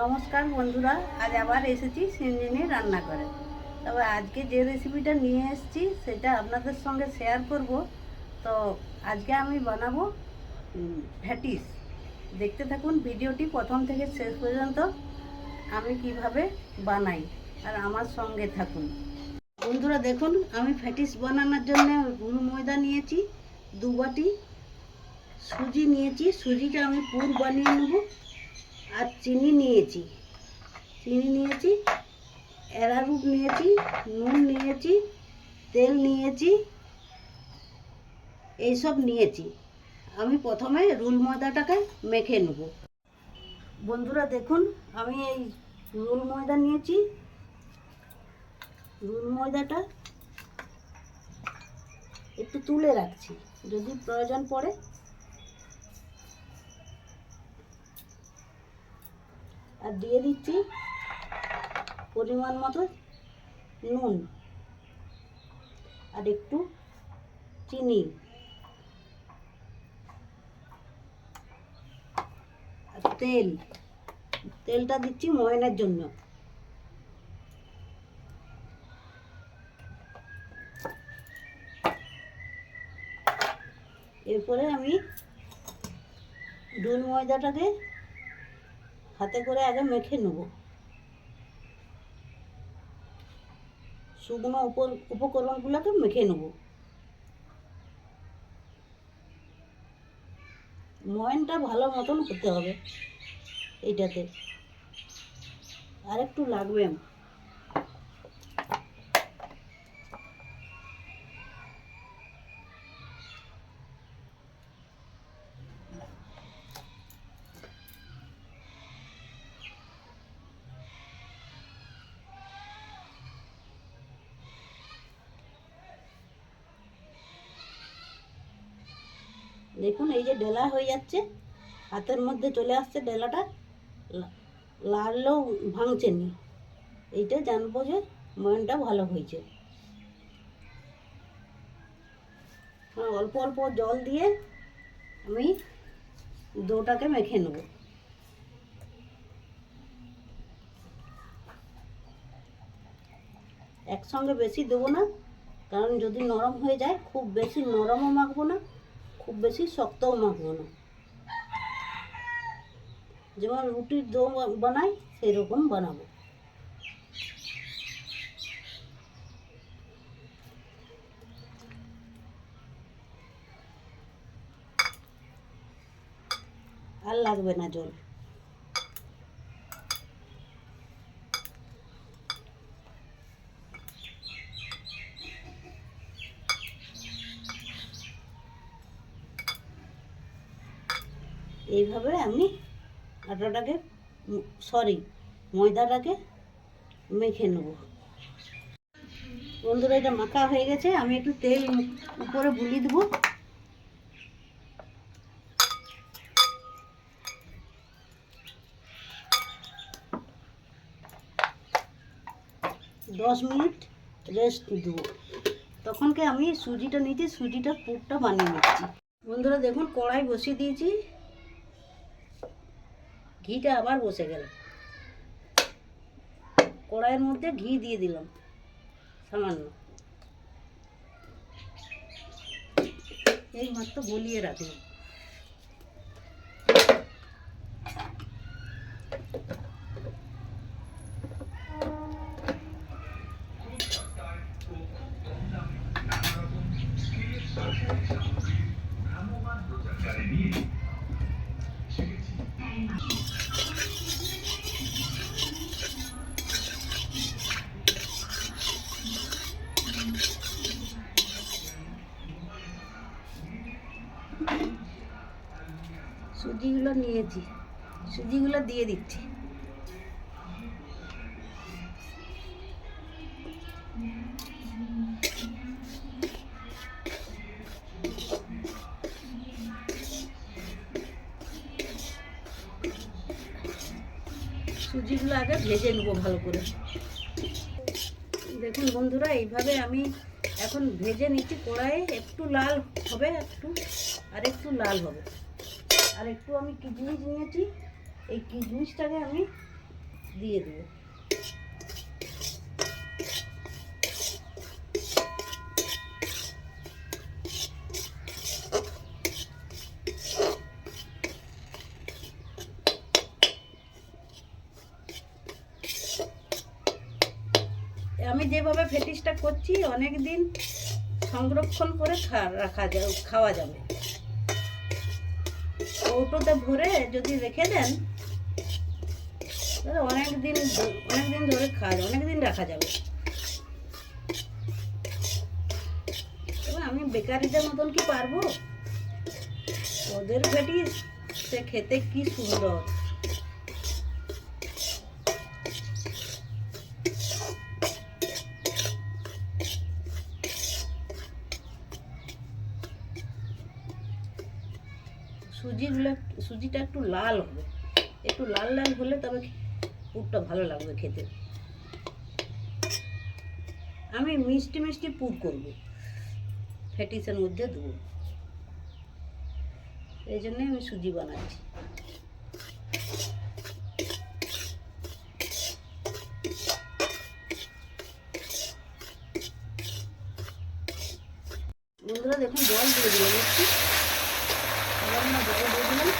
নমস্কার বন্ধুরা, আজ আবার এসেছি সিনজিনি রান্না করে। তবে আজকে যে রেসিপিটা নিয়ে এসেছি, সেটা আপনাদের সঙ্গে শেয়ার করব। তো আজকে আমি বানাবো ভ্যাটিস দেখতে থাকুন, ভিডিওটি প্রথম থেকে শেষ পর্যন্ত আমি কীভাবে বানাই, আর আমার সঙ্গে থাকুন। বন্ধুরা, দেখুন, আমি ফ্যাটিস বানানোর জন্য গুঁড়ো ময়দা নিয়েছি, দু বাটি সুজি নিয়েছি। সুজিটা আমি পুর বানিয়ে নেব। আর চিনি নিয়েছি। চিনি নিয়েছি অ্যারারুট নিয়েছি, নুন নিয়েছি, তেল নিয়েছি, এইসব নিয়েছি। আমি প্রথমে রুল ময়দাটাকে মেখে নেব। বন্ধুরা দেখুন, আমি এই রুল ময়দা নিয়েছি। রুল ময়দাটা একটু তুলে রাখছি, যদি প্রয়োজন পড়ে। আর দিয়ে দিচ্ছি পরিমাণ মতো নুন আর একটু চিনি। আর তেল, তেলটা দিচ্ছি ময়নার জন্য। এরপরে আমি ডুল ময়দাটাকে হাতে করে আগে মেখে নেব। শুকনো উপকরণগুলোকে মেখে নেব। ময়নটা ভালো মতন হতে হবে এইটাতে। আর একটু লাগবে এই যে ডেলা হয়ে যাচ্ছে, হাতের মধ্যে চলে আসছে ডেলাটা লাড়লেও ভাঙছে নি এইটা জানব যে ময়নটা ভালো হয়েছে। হ্যাঁ অল্প অল্প জল দিয়ে আমি দোটাকে মেখে নেব। একসঙ্গে বেশি দেবো না, কারণ যদি নরম হয়ে যায়, খুব বেশি নরমও মাখবো না। খুব বেশি শক্তও মাখবো না। যেমন রুটির ডো বানাই সেই রকম বানাবো। আর লাগবে না জল। এইভাবে আমি আটাটাকে সরি ময়দাটাকে মেখে নেব। বন্ধুরা, এটা মাখা হয়ে গেছে। আমি একটু তেল উপরে বুলিয়ে দেবো। দশ মিনিট রেস্ট দেবো। তখনকে আমি সুজিটা নিয়েছি সুজিটা পুরটা বানিয়ে নিচ্ছি। বন্ধুরা, দেখুন, কড়াই বসিয়ে দিয়েছি। ঘিটা আবার বসে গেল। কড়াইয়ের মধ্যে ঘি দিয়ে দিলাম সামান্য। এই মাত্র গলিয়ে রাখলাম। সুজিগুলো সুজিগুলো দিয়ে দিচ্ছি। সুজিগুলো আগে ভেজে নেব ভালো করে। দেখুন বন্ধুরা, এইভাবে আমি এখন ভেজে নিচ্ছি। কড়াইয়ে একটু লাল হবে, একটু, আর একটু লাল হবে। আর একটু আমি কিশমিশ নিয়েছি, এই কিশমিশটাকে আমি দিয়ে দেবো। আমি যেভাবে ফেটিসটা করছি অনেক দিন সংরক্ষণ করে রাখা যাবে খাওয়া যাবে। কৌটোতে ভরে যদি রেখে দেন, তাহলে অনেক দিন অনেক দিন ধরে খাওয়া যাবে অনেক দিন রাখা যাবে। আমি বেকারিদের মতন কি পারব? ওদের ফেটিস সে খেতে কি সুন্দর। সুজিটা একটু লাল হবে। একটু লাল লাল হলে তবে পুরটা ভালো লাগবে খেতে। আমি মিষ্টি মিষ্টি পুর করব। ফ্যাটিসের মধ্যে দেবো। এই জন্যে আমি সুজি বানাচ্ছি বন্ধুরা দেখুন জল দিয়ে দিলাম একটু সামান্য জল দিয়ে দিলাম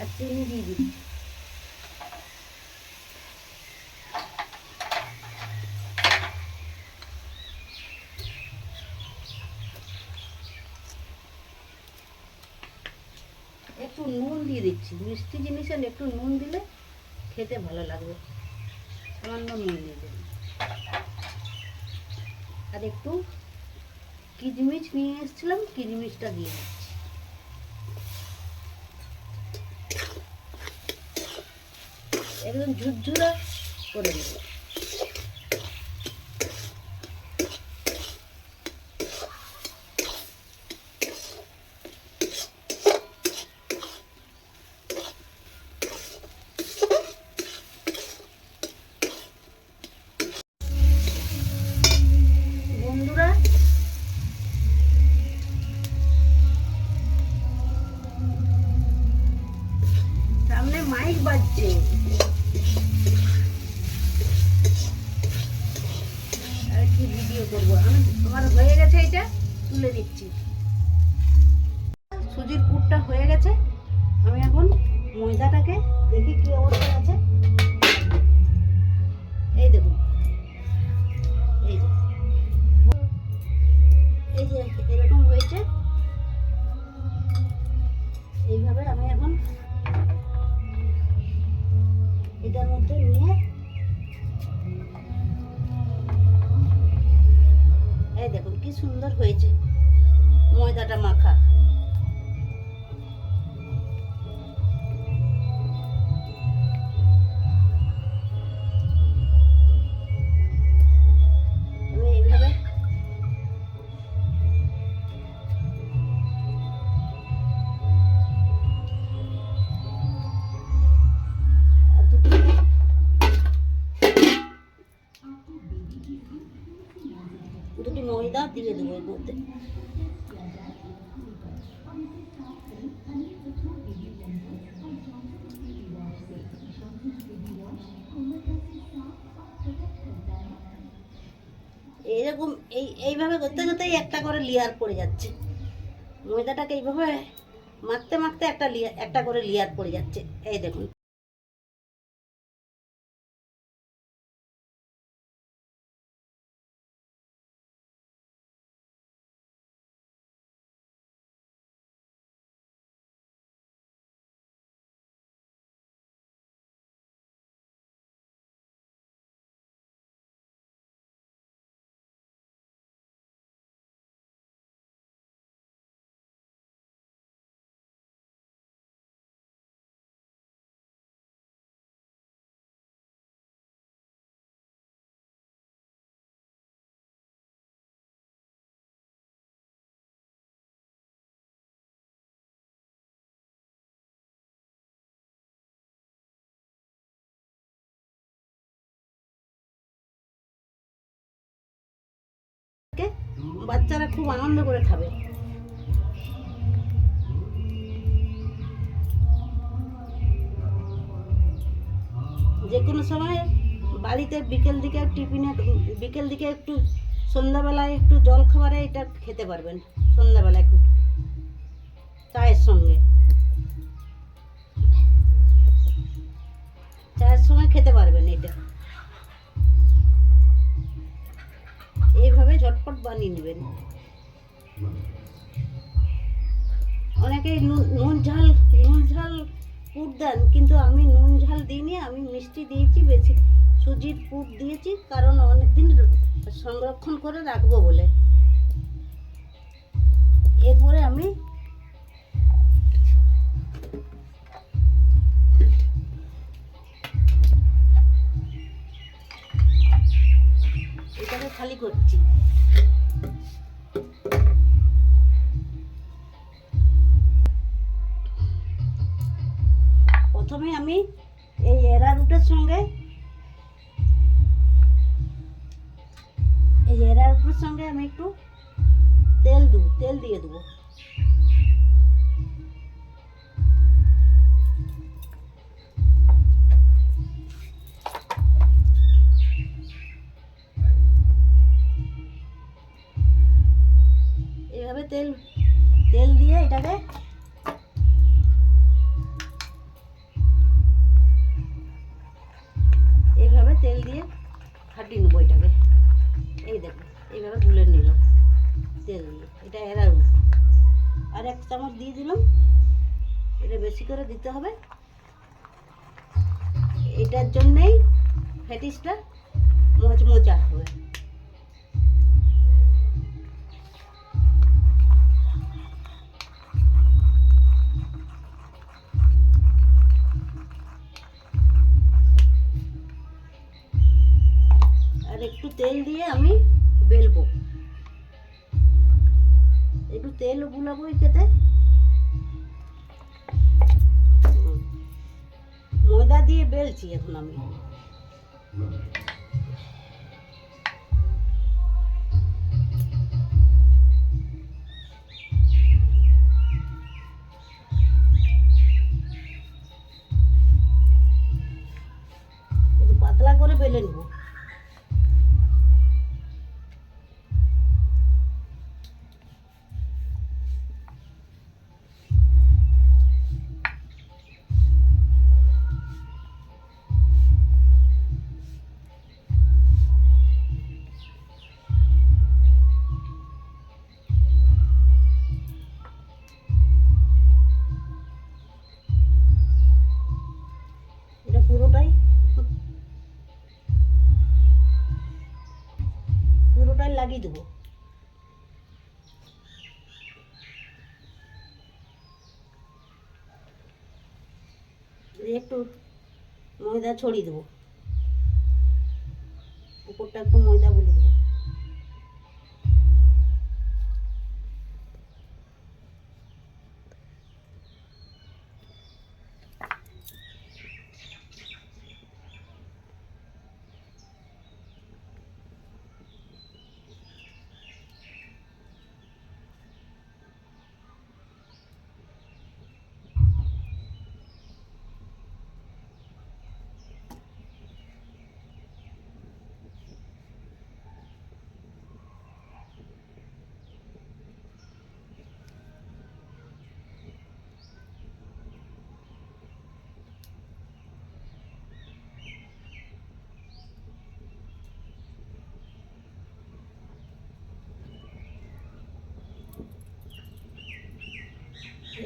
আর চিনি দিয়ে দিচ্ছি একটু নুন দিয়ে দিচ্ছি। মিষ্টি জিনিসে একটু নুন দিলে খেতে ভালো লাগবে। সামান্য নুন দিয়ে দেবেন আর একটু কিচমিচ নিয়ে এসেছিলাম কিচমিচটা দিয়ে দিচ্ছি। একদম ঝুরঝুরা করে দেব। এটার মধ্যে নিয়ে এই দেখুন কি সুন্দর হয়েছে ময়দাটা মাখা। এইরকম এই, এইভাবে করতে করতেই একটা করে লেয়ার পড়ে যাচ্ছে। ময়দাটাকে এইভাবে মাখতে মাখতে একটা লেয়ার একটা করে লেয়ার পড়ে যাচ্ছে। এই দেখুন। বাচ্চারা খুব আনন্দ করে খাবে। যে কোনো সময় বাড়িতে বিকেল দিকে টিফিনে বিকেল দিকে একটু, সন্ধ্যাবেলায় একটু জল খাবারে এটা খেতে পারবেন, সন্ধ্যাবেলায় একটু চায়ের সঙ্গে। ঝটপট নেবেন। অনেকেই নুন নুন ঝাল নুন ঝাল পুর দেন, কিন্তু আমি নুন ঝাল দিইনি, আমি মিষ্টি দিয়েছি, বেশি সুজির পুর দিয়েছি, কারণ অনেকদিন সংরক্ষণ করে রাখব বলে। এরপরে আমি তেল তেল দিয়ে এটাকে এইভাবে তেল দিয়ে ফাটিয়ে নেব এটাকে। এই দেখো এইভাবে গুলে নিল তেল দিয়ে। এটা এরা রুট আর এক চামচ দিয়ে দিলাম। এটা বেশি করে দিতে হবে। এটার জন্যেই ফ্যাটিসটা মোচমোচা হবে। একটু তেল দিয়ে আমি বেলবো। একটু তেল গুলাবো খেতে। ময়দা দিয়ে বেলছি এখন আমি। দেবো। একটু ময়দা ছড়িয়ে দেবো উপরটা একটু ময়দা বলে দেবো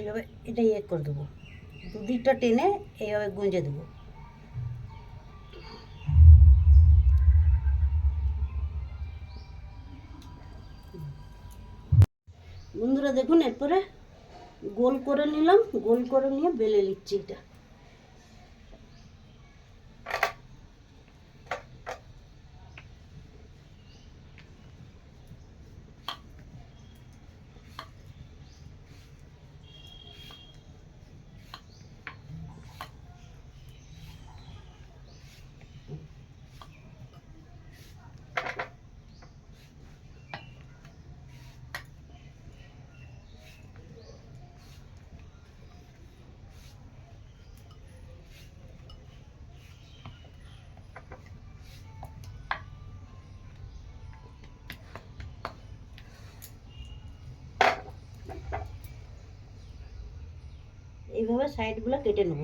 এইভাবে এটা ইয়ে করে দেবো। দুদিকটা টেনে এইভাবে গুঁজে দেবো। বন্ধুরা দেখুন, এরপরে গোল করে নিলাম, গোল করে নিয়ে বেলে নিচ্ছি এটা। এইভাবে সাইডগুলো কেটে নেব।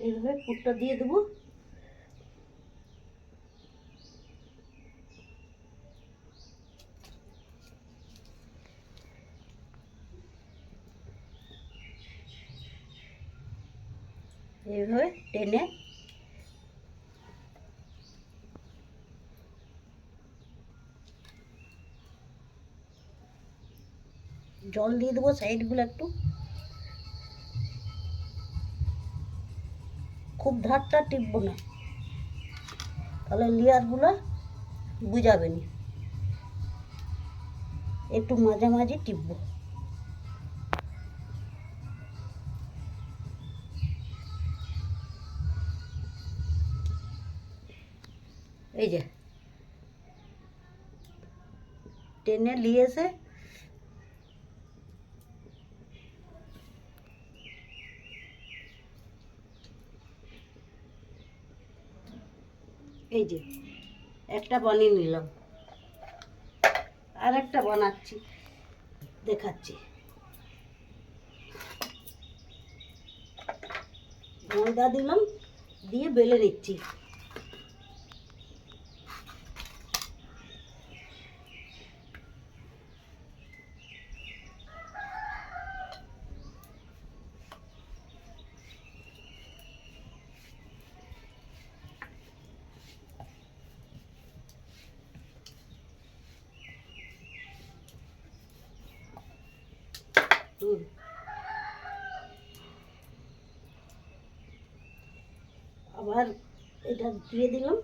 এইভাবে পুরটা দিয়ে দেবো এইভাবে টেনে জল দিয়ে দেবো সাইডগুলো একটু খুব ধারটা টিপবো না। তাহলে লেয়ারগুলো বুঝাবে না একটু মাঝামাঝি টিপবো। এই যে। টেনে নিয়ে এসে এই যে একটা বানিয়ে নিলাম। আর একটা বানাচ্ছি দেখাচ্ছি। ময়দা দিলাম দিয়ে বেলে নিচ্ছি হুম। আবার এটা দিয়ে দিলাম।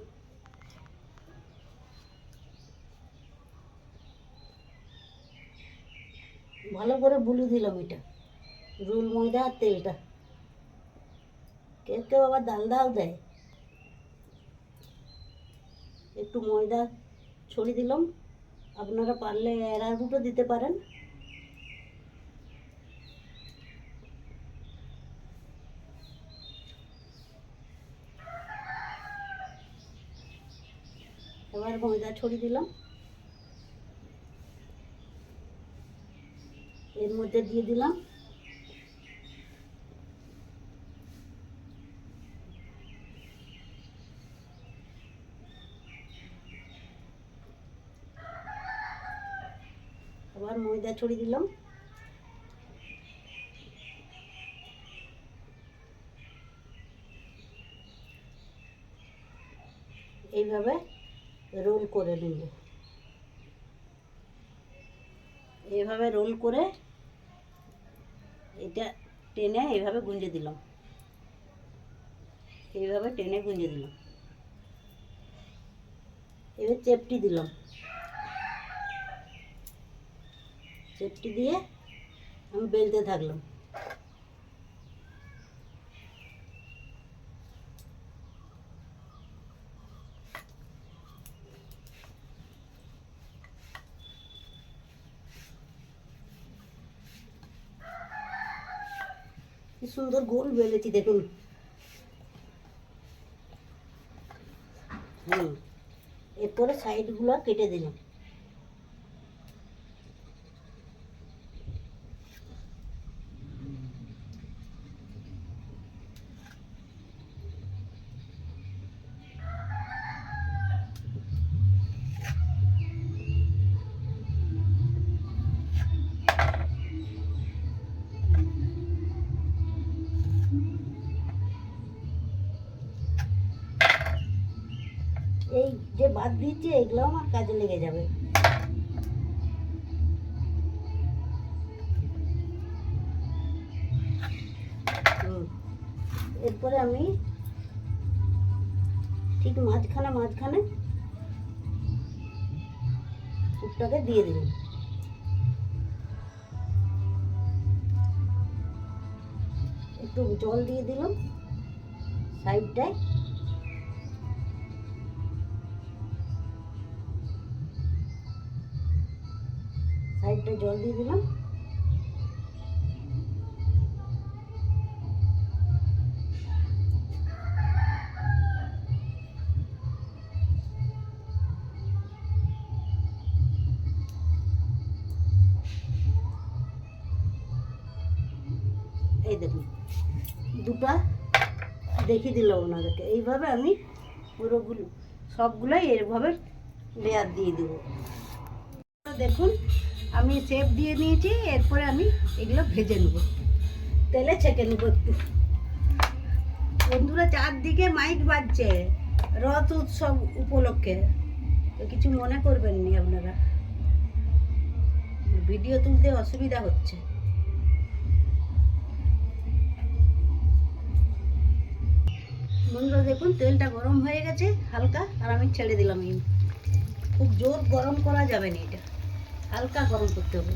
ভালো করে বুলি দিলাম এটা। রুল ময়দা আর তেলটা। কেউ কেউ আবার ডালদাও দেয়। একটু ময়দা ছড়িয়ে দিলাম। আপনারা পারলে অ্যারারুটও দিতে পারেন। এবার ময়দা ছড়িয়ে দিলাম। এর মধ্যে দিয়ে দিলাম। আবার ময়দা ছড়িয়ে দিলাম এইভাবে রোল করে নিব এইভাবে রোল করে এটা টেনে এইভাবে গুঁজে দিলাম এইভাবে টেনে গুঁজে দিলাম এবার চেপটি দিলাম চেপটি দিয়ে আমি বেলতে থাকলাম। কি সুন্দর গোল বেলেছি দেখুন। এরপরে সাইডগুলো কেটে দিলাম। দিচ্ছি এগুলো আমার কাজে লেগে যাবে। এরপরে আমি ঠিক মাঝখানে মাঝখানে পুরটাকে দিয়ে দিলাম একটু জল দিয়ে দিলাম সাইডটায় সাইডটায় জল দিয়ে দিলাম। এই দেখুন, দুটা দেখিয়ে দিলাম ওনাদেরকে এইভাবে আমি পুরোগুলো, সবগুলোই এরভাবে লেয়ার দিয়ে দেবো। দেখুন আমি শেপ দিয়ে নিয়েছি, এরপরে আমি এগুলো ভেজে নেব। তেলে ছেঁকে নেব একটু। বন্ধুরা, চারদিকে মাইক বাজছে। রথ উৎসব উপলক্ষে। তো কিছু মনে করবেন নি আপনারা? ভিডিও তুলতে অসুবিধা হচ্ছে। বন্ধুরা, দেখুন, তেলটা গরম হয়ে গেছে, হালকা, আর আমি ছেড়ে দিলাম খুব জোর গরম করা যাবে না এটা। হালকা গরম করতে হবে।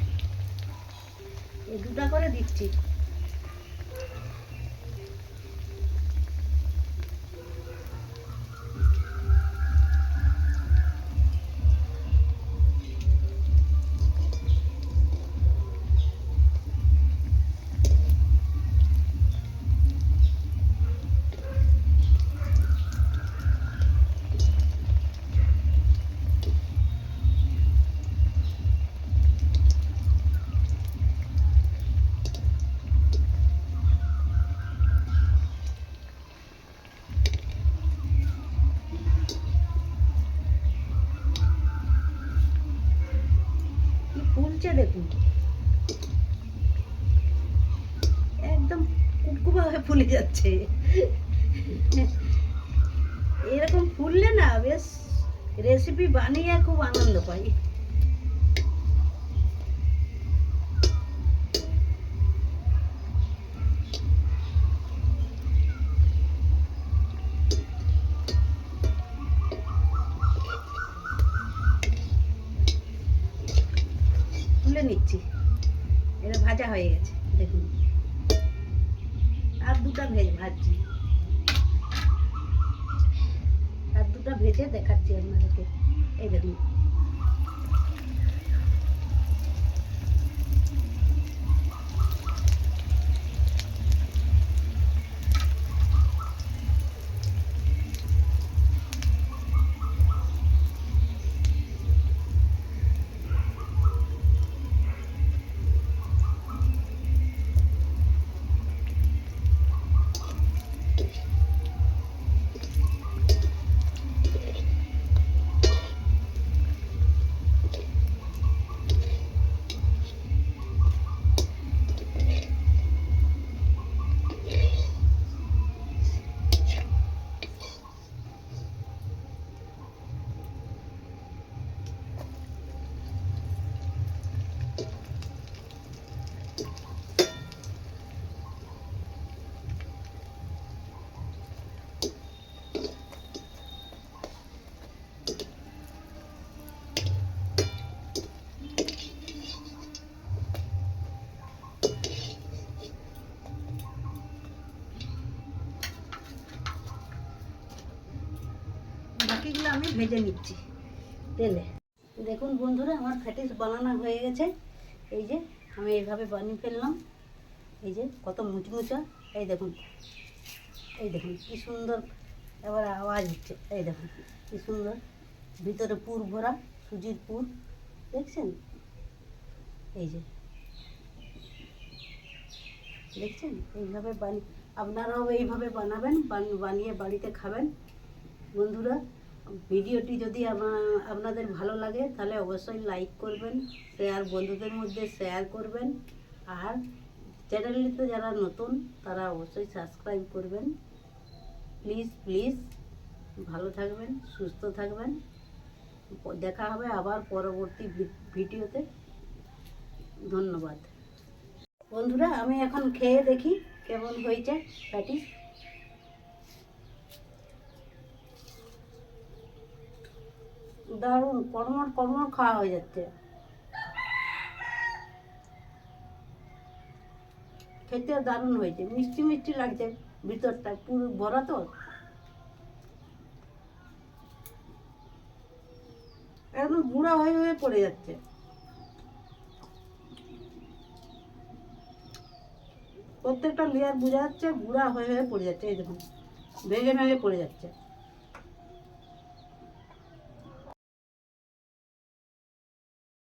এই দুটা করে দিচ্ছি। যাচ্ছে এরকম ফুললে না বেশ রেসিপি বানিয়ে খুব আনন্দ পাই। বাকিগুলো আমি ভেজে নিচ্ছি। তেলে। দেখুন বন্ধুরা, আমার ফ্যাটিস বানানো হয়ে গেছে। এই যে, আমি এইভাবে বানিয়ে ফেললাম। এই যে, কত মুচমুচা। এই দেখুন। এই দেখুন, কি সুন্দর এবার আওয়াজ হচ্ছে। এই দেখুন, কি সুন্দর। ভিতরে পুর ভরা, সুজির পুর। দেখছেন? এই যে। দেখছেন? এইভাবে বানি আপনারাও এইভাবে বানাবেন, বান- বানিয়ে বাড়িতে খাবেন। বন্ধুরা ভিডিওটি যদি আপনাদের ভালো লাগে, তাহলে অবশ্যই লাইক করবেন শেয়ার বন্ধুদের মধ্যে শেয়ার করবেন, আর চ্যানেলটিতে যারা নতুন, তারা অবশ্যই সাবস্ক্রাইব করবেন। প্লিজ প্লিজ ভালো থাকবেন, সুস্থ থাকবেন। দেখা হবে আবার পরবর্তী ভিডিওতে। ধন্যবাদ। বন্ধুরা, আমি এখন খেয়ে দেখি কেমন হয়েছে প্যাটিস দারুণ কর্মর কড়মড় খাওয়া হয়ে যাচ্ছে। খেতে দারুণ হয়েছে, মিষ্টি মিষ্টি লাগছে ভিতরটা, পুরো বড়া তো। একদম বুড়া হয়ে হয়ে পড়ে যাচ্ছে। প্রত্যেকটা লেয়ার বোঝা যাচ্ছে বুড়া হয়ে হয়ে পড়ে যাচ্ছে, এই দেখুন ভেঙে ভেঙে পড়ে যাচ্ছে।